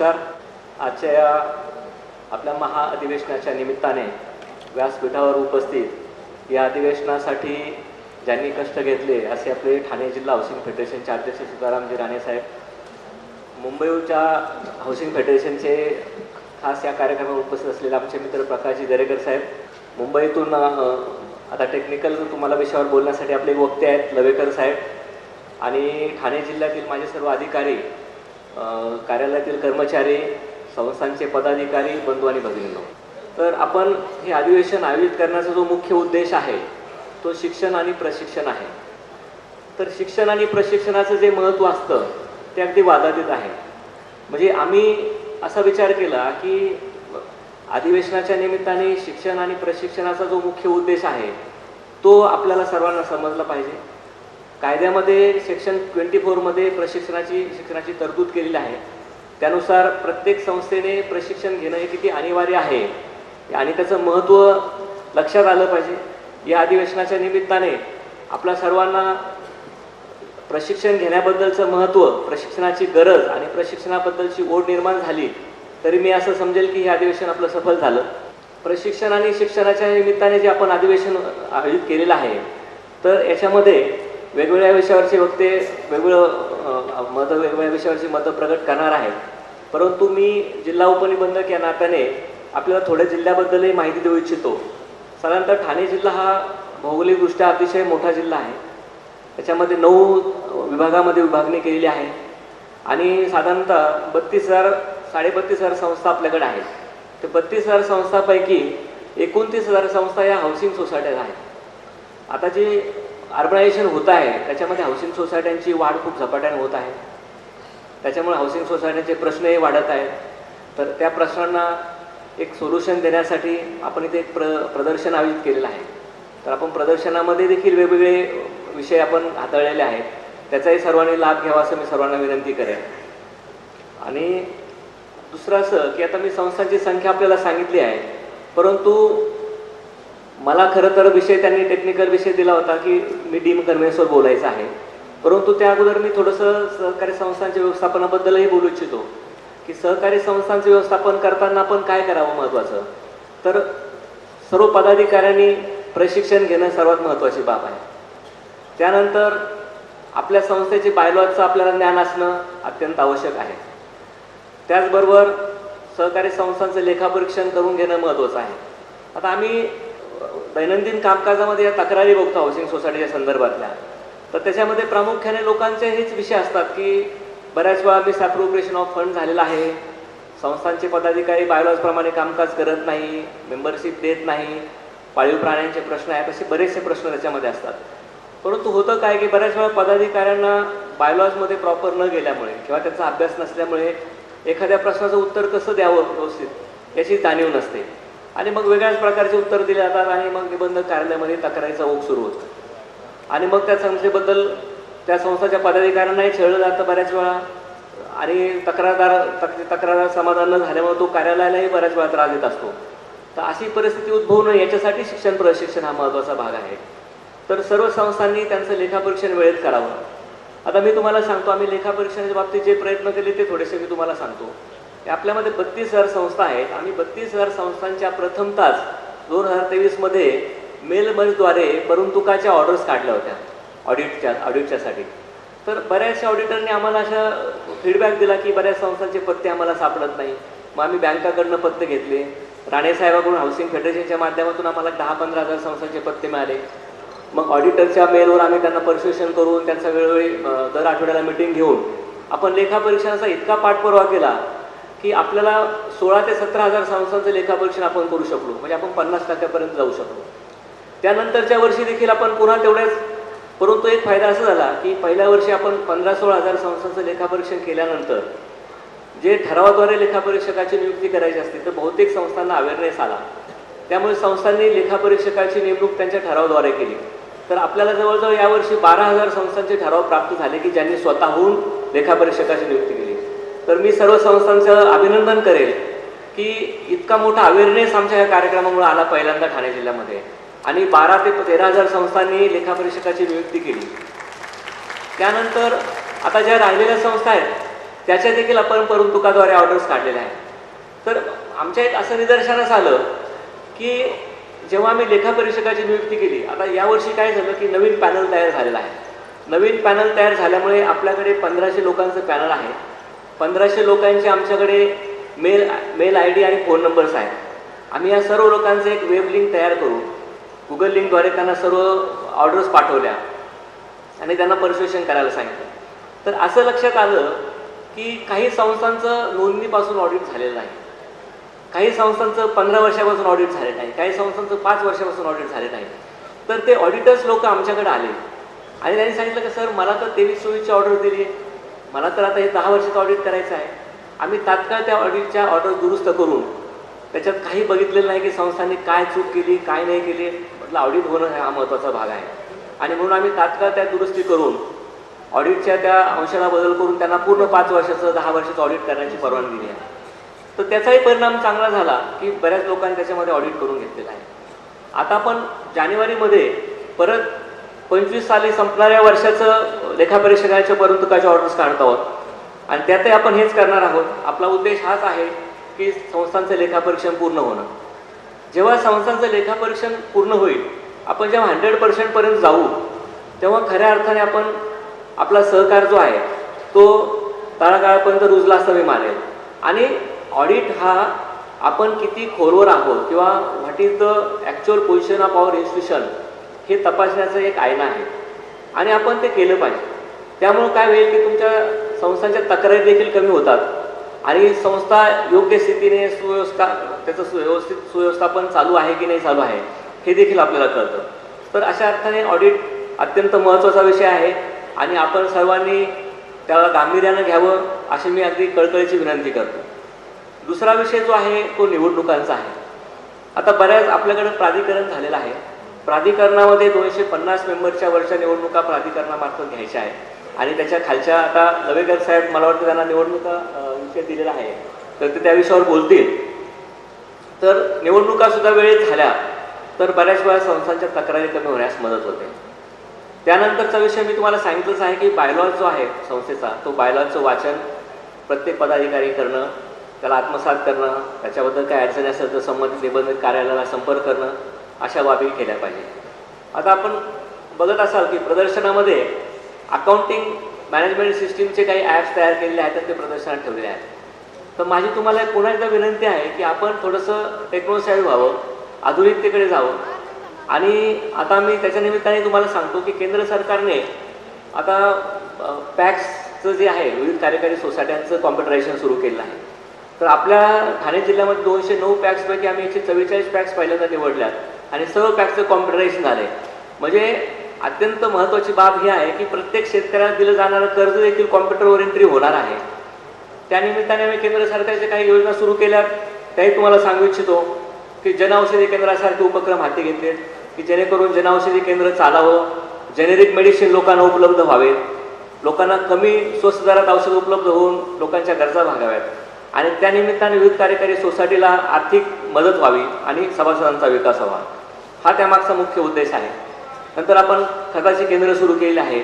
नमस्कार. आजच्या या आपल्या महाअधिवेशनाच्या निमित्ताने व्यासपीठावर उपस्थित या अधिवेशनासाठी ज्यांनी कष्ट घेतले असे आपले ठाणे जिल्हा हाऊसिंग फेडरेशनचे अध्यक्ष सीतारामजी राणे साहेब. मुंबईच्या हाऊसिंग फेडरेशनचे खास या कार्यक्रमावर उपस्थित असलेले आमचे मित्र प्रकाशजी दरेकर साहेब. मुंबईतून आता टेक्निकल तुम्हाला विषयावर बोलण्यासाठी आपले वक्ते आहेत लवेकर साहेब आणि ठाणे जिल्ह्यातील माझे सर्व अधिकारी कार्यालयातील कर्मचारी संस्थांचे पदाधिकारी बंधू आणि भगिनींनो. तर आपण हे अधिवेशन आयोजित करण्याचा जो मुख्य उद्देश आहे तो शिक्षण आणि प्रशिक्षण आहे. तर शिक्षण आणि प्रशिक्षणाचं जे महत्त्व असतं ते अगदी वादातीत आहे. म्हणजे आम्ही असा विचार केला की अधिवेशनाच्या निमित्ताने शिक्षण आणि प्रशिक्षणाचा जो मुख्य उद्देश आहे तो आपल्याला सर्वांना समजला पाहिजे. कायद्यामध्ये सेक्शन ट्वेंटी फोरमध्ये प्रशिक्षणाची शिक्षणाची तरतूद केलेली आहे. त्यानुसार प्रत्येक संस्थेने प्रशिक्षण घेणं हे किती अनिवार्य आहे? आणि त्याचं महत्त्व लक्षात आलं पाहिजे. या अधिवेशनाच्या निमित्ताने आपल्या सर्वांना प्रशिक्षण घेण्याबद्दलचं महत्त्व प्रशिक्षणाची गरज आणि प्रशिक्षणाबद्दलची ओढ निर्माण झाली तरी मी असं समजेल की हे अधिवेशन आपलं सफल झालं. प्रशिक्षण आणि शिक्षणाच्या निमित्ताने जे आपण अधिवेशन आयोजित केलेलं आहे तर याच्यामध्ये वेगवेगळ्या विषयावरचे वक्ते वेगवेगळं मतं वेगवेगळ्या विषयावरची मतं प्रकट करणार आहेत. परंतु मी जिल्हा उपनिबंधक या नात्याने आपल्याला थोड्या जिल्ह्याबद्दलही माहिती देऊ इच्छितो. साधारणतः ठाणे जिल्हा हा भौगोलिकदृष्ट्या अतिशय मोठा जिल्हा आहे. त्याच्यामध्ये नऊ विभागामध्ये विभागणी केलेली आहे. आणि साधारणतः बत्तीस हजार साडेबत्तीस हजार संस्था आपल्याकडे आहेत. तर बत्तीस हजार संस्थापैकी एकोणतीस हजार संस्था या हाऊसिंग सोसायट्या आहेत. आता जे अर्बनायझेशन होत आहे त्याच्यामध्ये हाऊसिंग सोसायट्यांची वाढ खूप झपाट्याने होत आहे. त्याच्यामुळे हाऊसिंग सोसायट्यांचे प्रश्नही वाढत आहेत. तर त्या प्रश्नांना एक सोल्युशन देण्यासाठी आपण इथे एक प्र प्रदर्शन आयोजित केलेलं आहे. तर आपण प्रदर्शनामध्ये देखील वेगवेगळे विषय आपण हाताळलेले आहेत. त्याचाही सर्वांनी लाभ घ्यावा असं मी सर्वांना विनंती करेन. आणि दुसरं असं की आता मी संस्थांची संख्या आपल्याला सांगितली आहे परंतु मला खरं तर विषय त्यांनी टेक्निकल विषय दिला होता की मी डीम कन्व्हेन्सवर बोलायचं आहे. परंतु त्या अगोदर मी थोडंसं सहकारी संस्थांच्या व्यवस्थापनाबद्दलही बोलू इच्छितो. की सहकारी संस्थांचं व्यवस्थापन करताना आपण काय करावं महत्त्वाचं तर सर्व पदाधिकाऱ्यांनी प्रशिक्षण घेणं सर्वात महत्त्वाची बाब आहे. त्यानंतर आपल्या संस्थेची बायलॉजचं आपल्याला ज्ञान असणं अत्यंत आवश्यक आहे. त्याचबरोबर सहकारी संस्थांचं लेखापरीक्षण करून घेणं महत्त्वाचं आहे. आता आम्ही दैनंदिन कामकाजामध्ये या तक्रारी बघतो हाऊसिंग सोसायटीच्या संदर्भातल्या. तर त्याच्यामध्ये प्रामुख्याने लोकांचे हेच विषय असतात की बऱ्याच वेळा मी सॅप्रोप्रिएशन ऑफ फंड झालेला आहे. संस्थांचे पदाधिकारी बायलॉजप्रमाणे कामकाज करत नाही मेंबरशिप देत नाही पाळीव प्राण्यांचे प्रश्न आहेत असे बरेचसे प्रश्न त्याच्यामध्ये असतात. परंतु होतं काय की बऱ्याच वेळा पदाधिकाऱ्यांना बायलॉजमध्ये प्रॉपर न गेल्यामुळे किंवा त्याचा अभ्यास नसल्यामुळे एखाद्या प्रश्नाचं उत्तर कसं द्यावं व्यवस्थित याची जाणीव नसते. आणि मग वेगळ्याच प्रकारचे उत्तर दिले जातात आणि मग निबंधक कार्यालयामध्ये तक्रारीचा ओघ सुरू होतो. आणि मग त्या संस्थेबद्दल त्या संस्थाच्या पदाधिकाऱ्यांनाही छळलं जातं बऱ्याच वेळा. आणि तक्रारदार तक तक्रारदार समाधान न झाल्यामुळे तो कार्यालयालाही बऱ्याच वेळा त्रास देत असतो. तर अशी परिस्थिती उद्भवू नये याच्यासाठी शिक्षण प्रशिक्षण हा महत्त्वाचा भाग आहे. तर सर्व संस्थांनी त्यांचं लेखापरीक्षण वेळेत करावं. आता मी तुम्हाला सांगतो आम्ही लेखापरीक्षणाच्या बाबतीत जे प्रयत्न केले ते थोडेसे मी तुम्हाला सांगतो. आपल्यामध्ये बत्तीस हजार संस्था आहेत. आम्ही बत्तीस हजार संस्थांच्या प्रथमतास दोन हजार तेवीसमध्ये मेलमजद्वारे परंतुकाच्या ऑर्डर्स काढल्या होत्या. ऑडिटच्या ऑडिटच्यासाठी तर बऱ्याचशा ऑडिटरने आम्हाला अशा फीडबॅक दिला की बऱ्याच संस्थांचे पत्ते आम्हाला सापडत नाही. मग आम्ही बँकाकडनं पत्ते घेतले. राणेसाहेबाकडून हाऊसिंग फेडरेशनच्या माध्यमातून आम्हाला दहा पंधरा हजार संस्थांचे पत्ते मिळाले. मग ऑडिटरच्या मेलवर आम्ही त्यांना परस्युशन करून त्यांचा वेळोवेळी दर आठवड्याला मिटिंग घेऊन आपण लेखापरीक्षणाचा इतका पाठपुरावा केला. की आपल्याला सोळा ते सतरा हजार संस्थांचं लेखापरीक्षण आपण करू शकलो. म्हणजे आपण पन्नास टक्क्यापर्यंत जाऊ शकलो. त्यानंतरच्या वर्षी देखील आपण पुन्हा तेवढ्याच परंतु एक फायदा असा झाला की पहिल्या वर्षी आपण पंधरा सोळा हजार संस्थांचं लेखापरीक्षण केल्यानंतर जे ठरावाद्वारे लेखापरीक्षकाची नियुक्ती करायची असते तर बहुतेक संस्थांना अवेअरनेस आला. त्यामुळे संस्थांनी लेखापरीक्षकाची नेमणूक त्यांच्या ठरावाद्वारे केली. तर आपल्याला जवळजवळ यावर्षी बारा हजार संस्थांचे ठराव प्राप्त झाले की ज्यांनी स्वतःहून लेखापरीक्षकाची नियुक्ती केली. तर मी सर्व संस्थांचं अभिनंदन करेल की इतका मोठा अवेअरनेस आमच्या या कार्यक्रमामुळे आला पहिल्यांदा ठाणे जिल्ह्यामध्ये. आणि बारा ते तेरा हजार संस्थांनी लेखापरीक्षकाची नियुक्ती केली. त्यानंतर आता ज्या राहिलेल्या संस्था आहेत त्याच्या देखील आपण परंतुकाद्वारे ऑर्डर्स काढलेल्या आहेत. तर आमच्या एक असं निदर्शनास आलं की जेव्हा आम्ही लेखापरीक्षकाची नियुक्ती केली आता यावर्षी काय झालं की नवीन पॅनल तयार झालेला आहे. नवीन पॅनल तयार झाल्यामुळे आपल्याकडे पंधराशे लोकांचं पॅनल आहे. पंधराशे लोकांचे आमच्याकडे मेल मेल आय डी आणि फोन नंबर्स आहेत. आम्ही या सर्व लोकांचं एक वेब लिंक तयार करू. गुगल लिंकद्वारे त्यांना सर्व ऑर्डर्स पाठवल्या आणि त्यांना परसुएशन करायला सांगितलं. तर असं लक्षात आलं की काही संस्थांचं नोंदणीपासून ऑडिट झालेलं नाही. काही संस्थांचं पंधरा वर्षापासून ऑडिट झालेलं नाही. काही संस्थांचं पाच वर्षापासून ऑडिट झालेलं नाही. तर ते ऑडिटर्स लोक आमच्याकडे आले. आणि त्यांनी सांगितलं की सर मला तर तेवीस चोवीसची ऑर्डर दिली आहे मला तर आता हे दहा वर्षाचं ऑडिट करायचं आहे. आम्ही तात्काळ त्या ऑडिटच्या ऑर्डर दुरुस्त करून त्याच्यात काही बघितलेलं नाही की संस्थांनी काय चूक केली काय नाही केली. म्हटलं ऑडिट होणं हा महत्त्वाचा भाग आहे. आणि म्हणून आम्ही तात्काळ त्या दुरुस्ती करून ऑडिटच्या त्या अंशाला बदल करून त्यांना पूर्ण पाच वर्षाचं दहा वर्षाचं ऑडिट करण्याची परवानगी दिली आहे. तर त्याचाही परिणाम चांगला झाला की बऱ्याच लोकांनी त्याच्यामध्ये ऑडिट करून घेतलेलं आहे. आता आपण जानेवारीमध्ये परत पंचवीस साली संपणाऱ्या वर्षाचं लेखापरीक्षकाच्या परंतुकाचे ऑर्डर्स काढत आहोत. आणि त्यातही आपण हेच करणार आहोत. आपला उद्देश हाच आहे की संस्थांचं लेखापरीक्षण पूर्ण होणं. जेव्हा संस्थांचं लेखापरीक्षण पूर्ण होईल आपण जेव्हा हंड्रेड पर्सेंटपर्यंत जाऊ तेव्हा खऱ्या अर्थाने आपण आपला सहकार जो आहे तो तळागाळापर्यंत रुजला असं मी मानेल आणि ऑडिट हा आपण किती खोलवर आहोत किंवा what is the actual position of our institution हे तपासण्याचं एक आयना आहे. आणि आपण ते केलं पाहिजे. त्यामुळं काय होईल की तुमच्या संस्थांच्या तक्रारी देखील कमी होतात. आणि संस्था योग्य स्थितीने सुव्यवस्था त्याचं सुव्यवस्थित सुव्यवस्थापन चालू आहे की नाही चालू आहे हे देखील आपल्याला कळतं. तर अशा अर्थाने ऑडिट अत्यंत महत्त्वाचा विषय आहे. आणि आपण सर्वांनी त्याला गांभीर्यानं घ्यावं अशी मी अगदी कळकळीची विनंती करतो. दुसरा विषय जो आहे तो निवडणुकांचा आहे. आता बऱ्याच आपल्याकडं प्राधिकरण झालेलं आहे. प्राधिकरणामध्ये दोनशे पन्नास मेंबरच्या वरच्या निवडणुका प्राधिकरणामार्फत घ्यायच्या आहेत. आणि त्याच्या खालच्या आता लवेकर साहेब मला वाटतं त्यांना निवडणुका विषय दिलेला आहे. तर ते त्या विषयावर बोलतील. तर निवडणुका सुद्धा वेळेत झाल्या तर बऱ्याच वेळा संस्थांच्या तक्रारी कमी होण्यास मदत होते. त्यानंतरचा विषय मी तुम्हाला सांगितलंच आहे की बायलॉज जो आहे संस्थेचा तो बायलॉजचं वाचन प्रत्येक पदाधिकारी करणं त्याला आत्मसात करणं त्याच्याबद्दल काय अडचणी असेल तर संबंधित निबंधित कार्यालयाला संपर्क करणं अशा बाबी केल्या पाहिजे. आता आपण बघत असाल की प्रदर्शनामध्ये अकाउंटिंग मॅनेजमेंट सिस्टीमचे काही ॲप्स तयार केलेले आहेत ते प्रदर्शनात ठेवलेले आहेत. तर माझी तुम्हाला पुन्हा एकदा विनंती आहे की आपण थोडंसं टेक्नॉलॉजी व्हावं आधुनिकतेकडे जावं. आणि आता मी त्याच्या निमित्ताने तुम्हाला सांगतो की केंद्र सरकारने आता पॅक्सचं जे आहे विविध कार्यकारी सोसायट्यांचं कॉम्प्युटरायझेशन सुरू केलं आहे. तर आपल्या ठाणे जिल्ह्यामध्ये दोनशे नऊ पॅक्सपैकी आम्ही एकशे चव्वेचाळीस पॅक्स पहिल्यांदा निवडल्यात. आणि सर्व पॅकचं कॉम्प्युटरायझेशन झालं. आहे म्हणजे अत्यंत महत्त्वाची बाब ही आहे की प्रत्येक शेतकऱ्याला दिलं जाणारं कर्ज देखील कॉम्प्युटरवर एंट्री होणार आहे. त्यानिमित्ताने आम्ही केंद्र सरकारच्या काही योजना सुरू केल्या त्याही तुम्हाला सांगू इच्छितो की जनऔषधी केंद्रासारखे उपक्रम हाती घेतलेत की जेणेकरून जनऔषधी केंद्र चालावं जेनेरिक मेडिसिन लोकांना उपलब्ध व्हावेत लोकांना कमी स्वस्त दरात औषध उपलब्ध होऊन लोकांच्या गरजा भागाव्यात. आणि त्यानिमित्ताने विविध कार्यकारी सोसायटीला आर्थिक मदत व्हावी आणि सभासदांचा विकास व्हावा. हा त्यामागचा मुख्य उद्देश आहे. नंतर आपण खताची केंद्र सुरू केलेली आहे.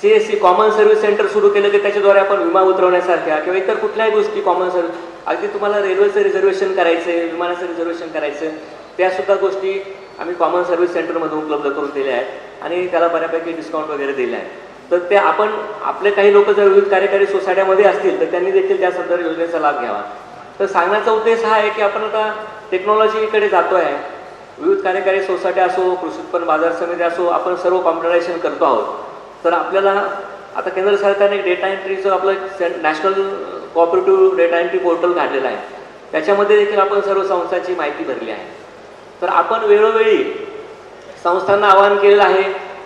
C S C common service centre सुरू केलं की त्याच्याद्वारे आपण विमा उतरवण्यासारख्या किंवा इतर कुठल्याही गोष्टी कॉमन सर्व्हिस अगदी तुम्हाला रेल्वेचं रिझर्वेशन करायचं आहे विमानाचं रिझर्वेशन करायचं त्यासुद्धा गोष्टी आम्ही कॉमन सर्व्हिस सेंटरमध्ये उपलब्ध करून दिल्या आहेत आणि त्याला बऱ्यापैकी डिस्काउंट वगैरे दिले आहे तर ते आपण आपले काही लोक जर विविध कार्यकारी सोसायट्यामध्ये असतील तर त्यांनी देखील त्या संदर्भ योजनेचा लाभ घ्यावा. तर सांगण्याचा उद्देश हा आहे की आपण आता टेक्नॉलॉजीकडे जातो आहे विविध कार्यकारी सोसायट्या असो कृषी उत्पन्न बाजार समिती असो आपण सर्व कॉम्प्युटरायझेशन करतो आहोत. तर आपल्याला आता केंद्र सरकारने डेटा एंट्रीचं आपलं national cooperative data entry portal काढलेलं आहे. त्याच्यामध्ये देखील आपण सर्व संस्थांची माहिती भरली आहे. तर आपण वेळोवेळी संस्थांना आवाहन केलेलं आहे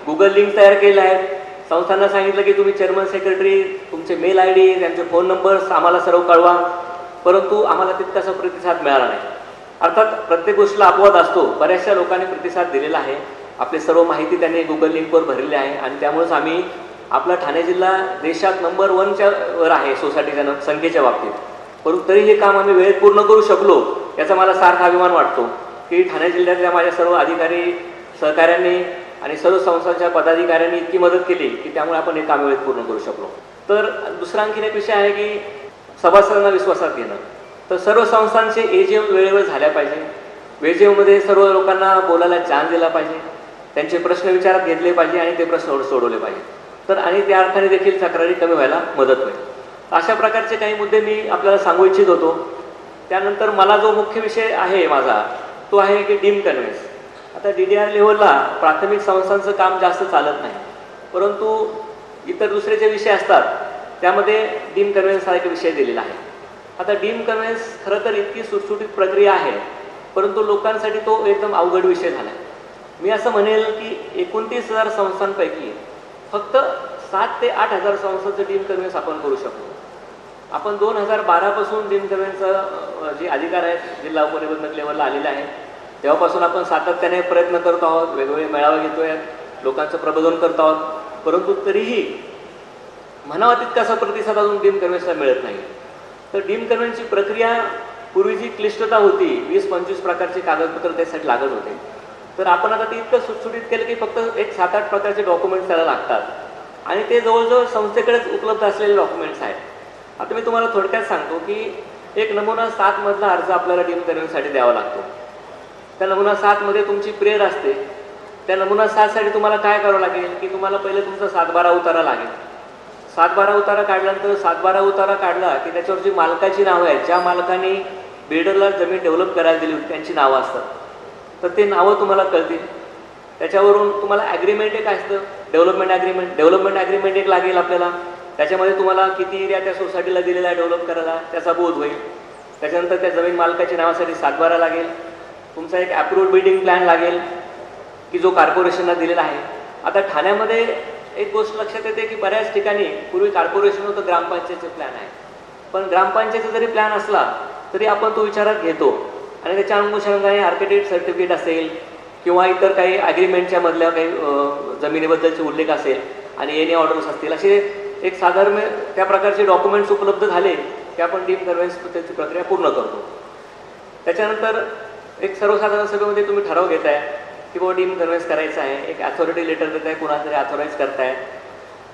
गुगल लिंक तयार केलेलं आहे संस्थांना सांगितलं की तुम्ही चेअरमन सेक्रेटरी तुमचे मेल आय डी त्यांचे फोन नंबर्स आम्हाला सर्व कळवा. परंतु आम्हाला तितकासा प्रतिसाद मिळाला नाही. अर्थात प्रत्येक गोष्टीला अपवाद असतो. बऱ्याचशा लोकांनी प्रतिसाद दिलेला आहे. आपली सर्व माहिती त्यांनी गुगल लिंकवर भरलेली आहे आणि त्यामुळेच आम्ही आपला ठाणे जिल्हा देशात नंबर वनच्या वर आहे सोसायटीच्या न- संख्येच्या बाबतीत. परंतु तरी हे काम आम्ही वेळेत पूर्ण करू शकलो याचा मला सार्थ अभिमान वाटतो. की ठाणे जिल्ह्यातल्या माझ्या सर्व अधिकारी सहकाऱ्यांनी आणि सर्व संस्थांच्या पदाधिकाऱ्यांनी इतकी मदत केली की त्यामुळे आपण हे काम वेळेत पूर्ण करू शकलो. तर दुसरा आणखीन एक विषय आहे की सभासदांना विश्वासात घेणं. तर सर्व संस्थांचे एजीएम वेळेवर झाल्या पाहिजे. वेजेमध्ये सर्व लोकांना बोलायला जान दिला पाहिजे. त्यांचे प्रश्न विचारात घेतले पाहिजे आणि ते प्रश्न सोडवले पाहिजे. तर आणि त्या अर्थाने देखील तक्रारी कमी व्हायला मदत होईल. अशा प्रकारचे काही मुद्दे मी आपल्याला सांगू इच्छित होतो. त्यानंतर मला जो मुख्य विषय आहे माझा तो आहे की डीम कन्व्हेन्स. आता डी डी आर लेवलला प्राथमिक संस्थांचं काम जास्त चालत नाही. परंतु इतर दुसरे जे विषय असतात त्यामध्ये डीम कन्व्हेन्स हा एक विषय दिलेला आहे. आता डीम कन्व्हेन्स खरं तर इतकी सुटसुटीत प्रक्रिया आहे परंतु लोकांसाठी तो एकदम अवघड विषय झाला आहे मी असं म्हणेल की एकोणतीस हजार संस्थांपैकी फक्त सात ते आठ हजार संस्थांचं डीम कन्व्हेन्स आपण करू शकतो. आपण दोन हजार बारापासून डीम कन्व्हेन्सचं जे अधिकार आहेत जिल्हा उपनिबंधक लेवलला आलेले आहेत तेव्हापासून आपण सातत्याने प्रयत्न करत आहोत वेगवेगळे मेळावे घेतोय लोकांचं प्रबोधन करत आहोत परंतु तरीही म्हणावा तितकासा प्रतिसाद अजून डीम कन्व्हेन्सला मिळत नाही. तर डीम कन्व्हेन्सची प्रक्रिया पूर्वी जी क्लिष्टता होती वीस पंचवीस प्रकारचे कागदपत्र त्यासाठी लागत होते. तर आपण आता ते इतकं सुटसुटीत केलं की फक्त एक सात आठ प्रकारचे डॉक्युमेंट्स त्याला लागतात. आणि ते जवळजवळ संस्थेकडेच उपलब्ध असलेले डॉक्युमेंट्स आहेत. आता मी तुम्हाला थोडक्यात सांगतो की एक नमुना सातमधला अर्ज आपल्याला डीम कन्व्हेन्ससाठी द्यावा लागतो. त्या नमुना सातमध्ये तुमची प्रेयर असते. त्या नमुना सातसाठी तुम्हाला काय करावं लागेल की तुम्हाला पहिले तुमचा सातबारा उतारा लागेल. सातबारा उतारा काढल्यानंतर सातबारा उतारा काढला की त्याच्यावर जी मालकाची नावं आहेत ज्या मालकाने बिल्डरला जमीन डेव्हलप करायला दिली होती त्यांची नावं असतात. तर ते नावं तुम्हाला कळतील. त्याच्यावरून तुम्हाला ॲग्रीमेंट एक असतं. डेव्हलपमेंट ॲग्रीमेंट डेव्हलपमेंट ॲग्रीमेंट एक लागेल आपल्याला. त्याच्यामध्ये तुम्हाला किती एरिया त्या सोसायटीला दिलेला आहे डेव्हलप करायला त्याचा बोध होईल. त्याच्यानंतर त्या जमीन मालकाच्या नावासाठी सातबारा लागेल. तुमचा एक अप्रूव्ह बिल्डिंग प्लॅन लागेल की जो कॉर्पोरेशनला दिलेला आहे. आता ठाण्यामध्ये एक गोष्ट लक्षात येते की बऱ्याच ठिकाणी पूर्वी कॉर्पोरेशन होतं ग्रामपंचायतचे प्लॅन आहे. पण ग्रामपंचायतीचा जरी प्लॅन असला तरी आपण तो विचारात घेतो. आणि त्याच्या अनुषंगाने आर्किटेक्ट सर्टिफिकेट असेल किंवा इतर काही ॲग्रीमेंटच्या मधल्या काही जमिनीबद्दलचे उल्लेख असेल आणि एनी ऑर्डर्स असतील असे एक साधारण त्या प्रकारचे डॉक्युमेंट्स उपलब्ध झाले की आपण डीम कन्व्हेन्स त्याची प्रक्रिया पूर्ण करतो. त्याच्यानंतर एक सर्वसाधारण सभेमध्ये तुम्ही ठराव घेताय की बाबा डीम कन्व्हेन्स करायचं आहे. एक अथॉरिटी लेटर देत आहे कुणाला तरी अथॉराईज करताय.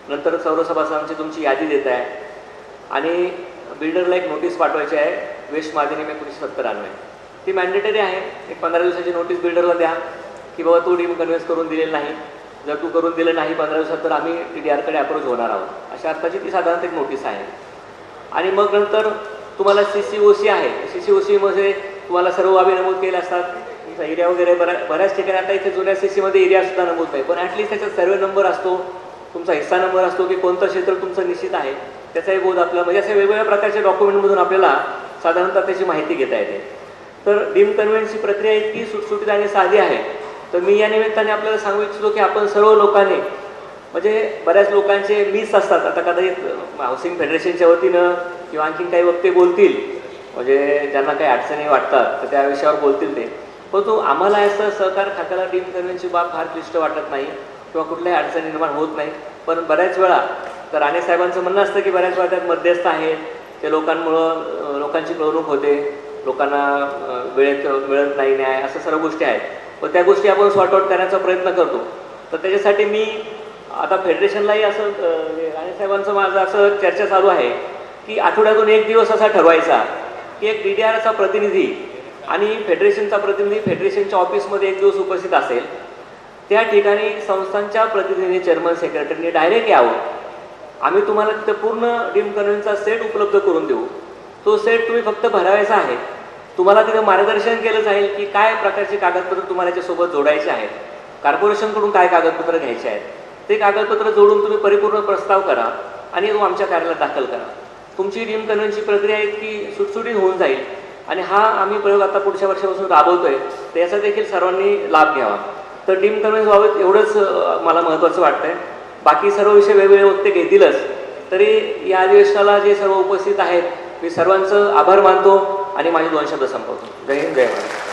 नंतर सौरसभासदांची तुमची यादी देत आहे. आणि बिल्डरला एक नोटीस पाठवायची आहे वेस्ट माध्यमिक एकोणीसशे सत्तर अन्वये ती मॅन्डेटरी आहे. एक पंधरा दिवसाची नोटीस बिल्डरला द्या. की बाबा तू डीम कन्व्हेन्स करून दिलेलं नाही. जर तू करून दिलं नाही पंधरा दिवसात तर आम्ही टी डी आरकडे अप्रोच होणार आहोत. अशा अर्थाची ती साधारणत एक नोटीस आहे. आणि मग नंतर तुम्हाला सी सी ओ सी आहे. सी सी ओ सीमध्ये तुम्हाला सर्व बाबी नमूद केल्या असतात. तुमचा एरिया वगैरे बऱ्या बऱ्याच ठिकाणी आता इथे जुन्या सी सीमध्ये एरियासुद्धा नमूद नाही पण ॲटलिस्ट त्याचा सर्वे नंबर असतो तुमचा हिस्सा नंबर असतो की कोणतं क्षेत्र तुमचं निश्चित आहे त्याचाही बोध आपला म्हणजे अशा वेगवेगळ्या प्रकारच्या डॉक्युमेंटमधून आपल्याला साधारणतः त्याची माहिती घेता येते. तर डीम कन्व्हेन्सची प्रक्रिया इतकी सुटसुटीत आणि साधी आहे. तर मी या निमित्ताने आपल्याला सांगू इच्छितो की आपण सर्व लोकांनी म्हणजे बऱ्याच लोकांचे मिस असतात. आता कदाचित हाऊसिंग फेडरेशनच्या वतीनं किंवा आणखीन काही वक्ते बोलतील. म्हणजे ज्यांना काही अडचणी वाटतात तर त्या विषयावर बोलतील ते. परंतु आम्हाला असं सहकार खात्याला डीम करण्याची बाब फार क्लिष्ट वाटत नाही किंवा कुठल्याही अडचणी निर्माण होत नाही. पण बऱ्याच वेळा तर राणे साहेबांचं म्हणणं असतं की बऱ्याच वेळा त्यात मध्यस्थ आहेत. ते लोकांमुळं लोकांची पिळवणूक होते. लोकांना वेळेत मिळत नाही न्याय असं सर्व गोष्टी आहेत. पण त्या गोष्टी आपण सॉर्ट आउट करण्याचा प्रयत्न करतो. तर त्याच्यासाठी मी आता फेडरेशनलाही असं राणेसाहेबांचं माझं असं चर्चा चालू आहे की आठवड्यातून एक दिवस असा ठरवायचा की एक डी डी आरचा प्रतिनिधी आणि फेडरेशनचा प्रतिनिधी फेडरेशनच्या ऑफिसमध्ये एक दिवस उपस्थित असेल. त्या ठिकाणी संस्थांच्या प्रतिनिधीने चेअरमन सेक्रेटरीने डायरेक्ट यावं आम्ही तुम्हाला तिथं पूर्ण डीम कन्व्हेन्सचा सेट उपलब्ध करून देऊ. तो सेट तुम्ही फक्त भरावायचा आहे. तुम्हाला तिथं मार्गदर्शन केलं जाईल की काय प्रकारचे कागदपत्र तुम्हाला याच्यासोबत जोडायचे आहेत. कॉर्पोरेशनकडून काय कागदपत्र घ्यायचे आहेत. ते कागदपत्र जोडून तुम्ही परिपूर्ण प्रस्ताव करा आणि तो आमच्या कार्यालयात दाखल करा. तुमची डीम कन्व्हेन्सची प्रक्रिया इतकी सुटसुटीत होऊन जाईल आणि हा आम्ही प्रयोग आता पुढच्या वर्षापासून राबवतोय. त्याचा देखील सर्वांनी लाभ घ्यावा. तर डीम कन्व्हेन्स बाबत एवढंच मला महत्त्वाचं वाटतंय. बाकी सर्व विषय वेगवेगळे वक्ते घेतीलच. तरी या अधिवेशनाला जे सर्व उपस्थित आहेत मी सर्वांचं आभार मानतो आणि माझे दोन शब्द संपवतो. जय हिंद जय महाराज